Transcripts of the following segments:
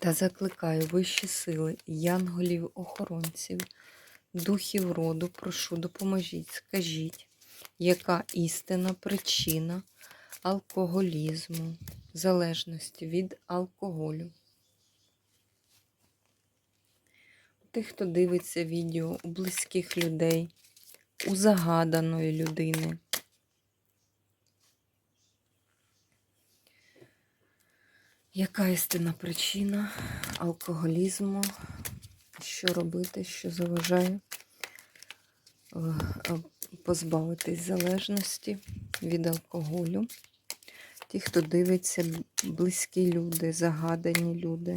Та закликаю вищі сили, янголів, охоронців, духів роду, прошу, допоможіть, скажіть, яка істинна причина алкоголізму, залежності від алкоголю. У тих, хто дивиться відео у близьких людей, у загаданої людини. Яка істинна причина алкоголізму? Що робити, що заважає е, е, позбавитись залежності від алкоголю? Ті, хто дивиться, близькі люди, загадані люди.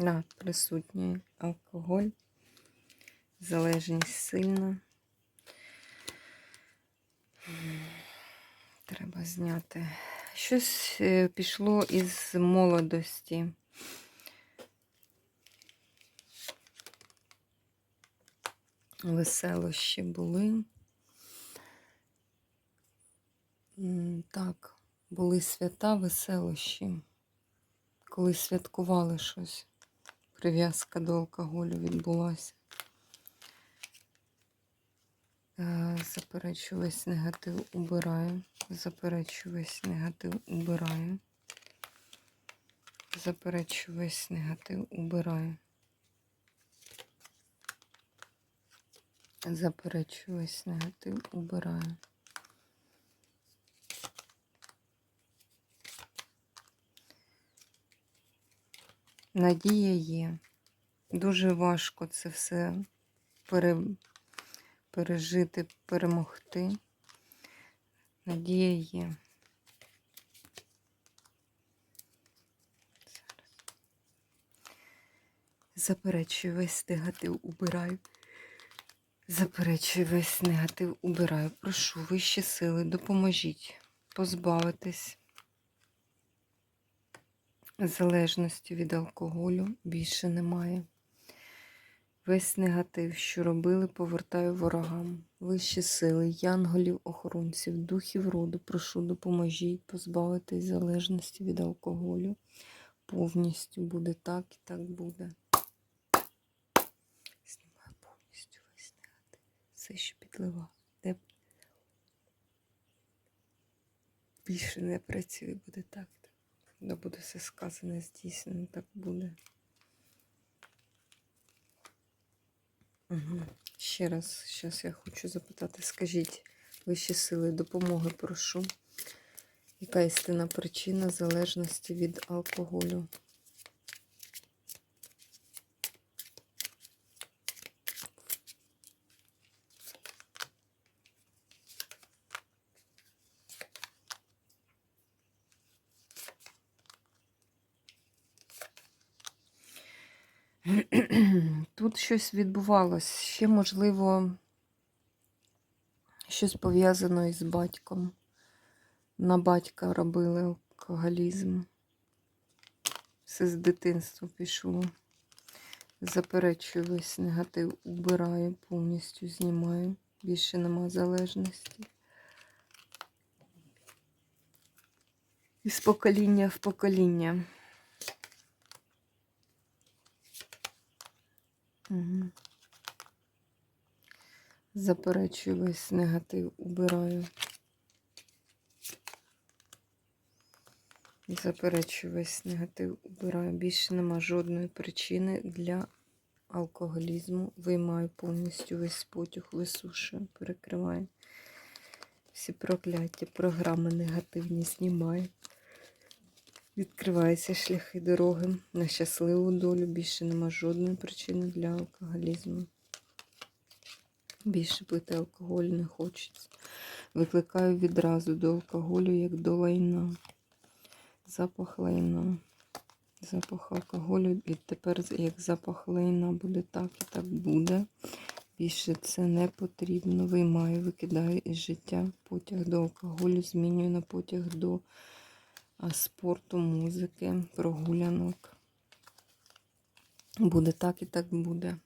Да, присутній алкоголь, залежність сильна. Треба зняти. Щось е, пішло із молодості. Веселощі були. Так, були свята, веселощі. Коли святкували щось прив'язка до алкоголю відбулася. Е, Заперечу весь негатив убираю. Заперечу весь негатив убираю. Заперечу весь негатив убираю. Заперечу весь негатив убираю. Надія є. Дуже важко це все пере... пережити, перемогти. Надія є. Заперечую весь негатив убираю. Заперечую весь негатив убираю. Прошу вищі сили, допоможіть позбавитись залежності від алкоголю більше немає. Весь негатив, що робили, повертаю ворогам. Вищі сили, янголів, охоронців, духів роду, прошу, допоможіть позбавитись залежності від алкоголю. Повністю буде так і так буде. Знімаю повністю весь негатив. Все, що підлива. Де більше не працює, буде так. Да буде все сказане, здійснено, так буде. Угу. Ще раз, зараз я хочу запитати, скажіть, вищі сили допомоги прошу. Яка істинна причина залежності від алкоголю? Тут щось відбувалось. Ще, можливо, щось пов'язано із батьком. На батька робили алкоголізм. Все з дитинства пішло. Заперечую весь негатив, убираю, повністю знімаю. Більше нема залежності. Із покоління в покоління. Заперечую весь негатив, убираю. Заперечую весь негатив, убираю. Більше нема жодної причини для алкоголізму. Виймаю повністю весь потяг, висушую, перекриваю. всі прокляття, програми негативні знімає. Відкриваються шляхи дороги на щасливу долю. Більше нема жодної причини для алкоголізму. Більше пити алкоголь не хочеться. Викликаю відразу до алкоголю, як до лайна. Запах лайна. Запах алкоголю. І тепер, як запах лайна буде так і так буде. Більше це не потрібно. Виймаю, викидаю із життя. Потяг до алкоголю змінюю на потяг до спорту, музики, прогулянок. Буде так і так буде.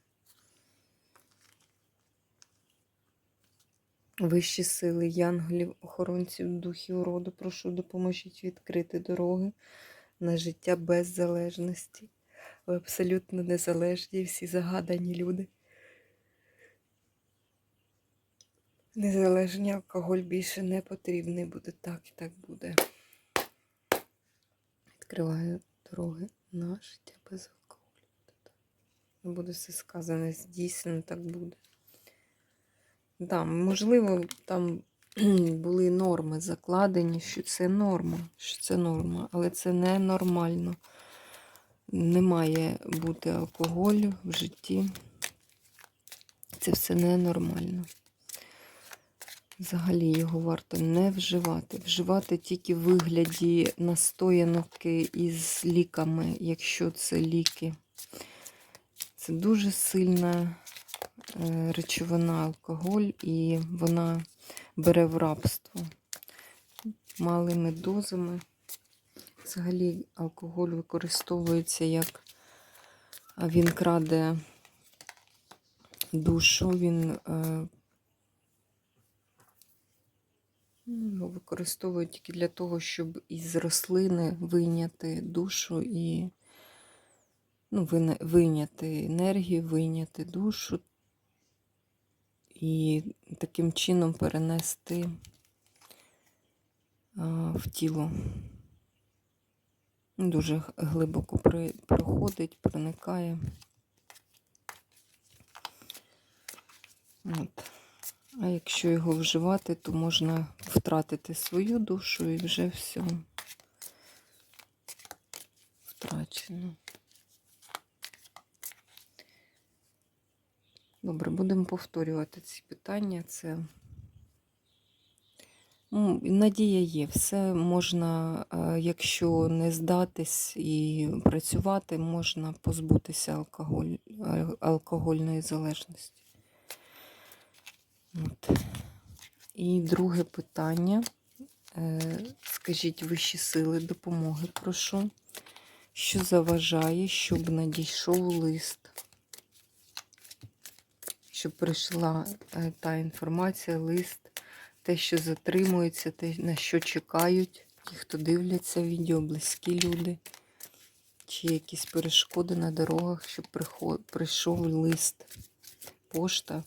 Вищі сили, янголів, охоронців, духів роду, прошу, допоможіть відкрити дороги на життя без залежності. Ви абсолютно незалежні, всі загадані люди. Незалежний алкоголь більше не потрібний буде. Так і так буде. Відкриваю дороги на життя без. Не буде все сказане, дійсно так буде. Да, можливо, там були норми закладені, що це норма, що це норма, але це не нормально. Не має бути алкоголю в житті. Це все ненормально. Взагалі його варто не вживати. Вживати тільки в вигляді настоянки із ліками, якщо це ліки. Це дуже сильна е, речовина алкоголь, і вона бере в рабство малими дозами. Взагалі алкоголь використовується як він краде душу, він е, ну, його використовують тільки для того, щоб із рослини вийняти душу і ну, вийняти енергію, вийняти душу і таким чином перенести в тіло. Дуже глибоко проходить, проникає. От. А якщо його вживати, то можна втратити свою душу і вже все втрачено. Добре, будемо повторювати ці питання. Це ну, надія є. Все можна, е, якщо не здатись і працювати, можна позбутися алкоголь, е, алкогольної залежності. От. І друге питання. Е, Скажіть вищі сили допомоги, прошу. Що заважає, щоб надійшов лист? Щоб прийшла е, та інформація, лист, те, що затримується, те, на що чекають, ті, хто дивляться відео, близькі люди, чи якісь перешкоди на дорогах, щоб прийшов лист, пошта.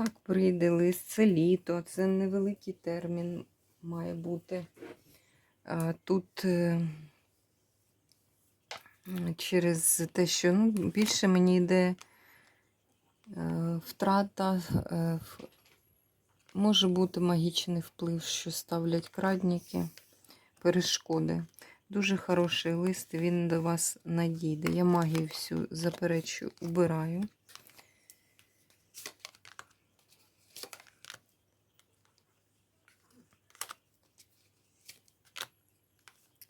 Так, прийде лист, це літо, це невеликий термін має бути. Тут е, через те, що ну, більше мені йде е, втрата, е, може бути магічний вплив, що ставлять крадніки, перешкоди. Дуже хороший лист, він до вас надійде. Я магію всю заперечую, убираю.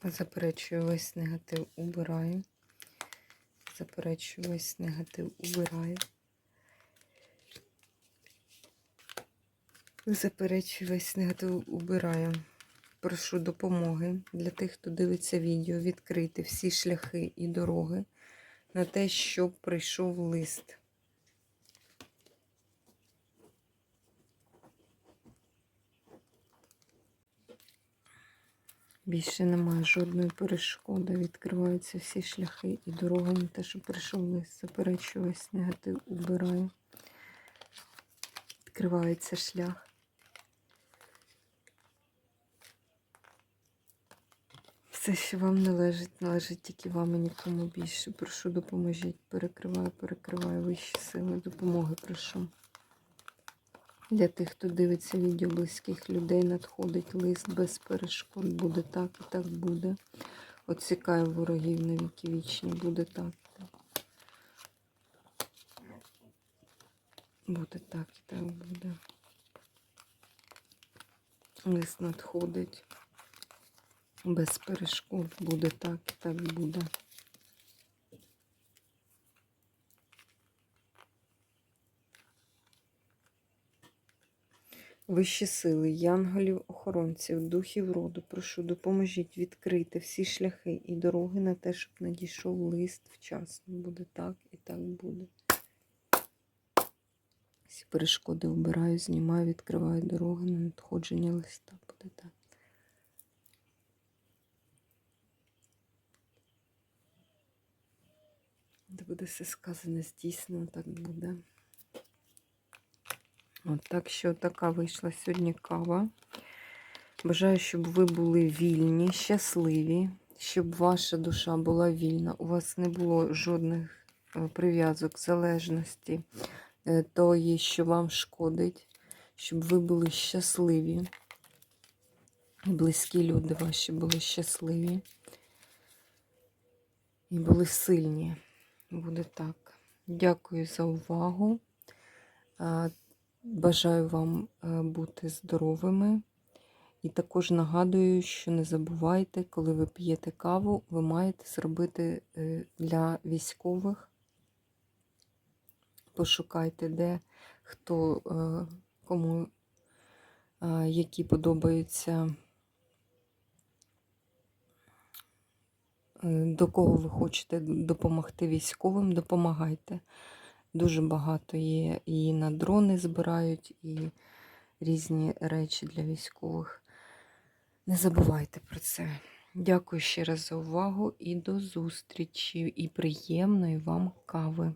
Заперечую весь негатив, убираю. Заперечую весь негатив, убираю. Заперечую весь негатив, убираю. Прошу допомоги для тих, хто дивиться відео, відкрити всі шляхи і дороги на те, щоб прийшов лист. Більше немає жодної перешкоди. Відкриваються всі шляхи і дорога на те, що прийшов лист. Заперечую весь негатив, убираю. Відкривається шлях. Все, що вам належить, належить тільки вам і нікому більше. Прошу, допоможіть. Перекриваю, перекриваю вищі сили. Допомоги прошу. Для тих, хто дивиться відео близьких людей, надходить лист без перешкод. Буде так і так буде. Отсікаю ворогів на віки вічні. Буде так. Буде так і так буде. Лист надходить. Без перешкод. Буде так і так буде. Вищі сили, янголів, охоронців, духів роду, прошу, допоможіть відкрити всі шляхи і дороги на те, щоб надійшов лист вчасно. Буде так і так буде. Всі перешкоди вбираю, знімаю, відкриваю дороги на надходження листа. Буде так. Де буде все сказане, здійснено, так буде. От так що така вийшла сьогодні кава. Бажаю, щоб ви були вільні, щасливі, щоб ваша душа була вільна. У вас не було жодних е, прив'язок, залежності е, тої, що вам шкодить, щоб ви були щасливі. І близькі люди ваші були щасливі. І були сильні. Буде так. Дякую за увагу. Бажаю вам е, бути здоровими. І також нагадую, що не забувайте, коли ви п'єте каву, ви маєте зробити е, для військових. Пошукайте, де хто, е, кому які подобаються, до кого ви хочете допомогти військовим, допомагайте. Дуже багато є і на дрони збирають, і різні речі для військових. Не забувайте про це. Дякую ще раз за увагу і до зустрічі, і приємної вам кави.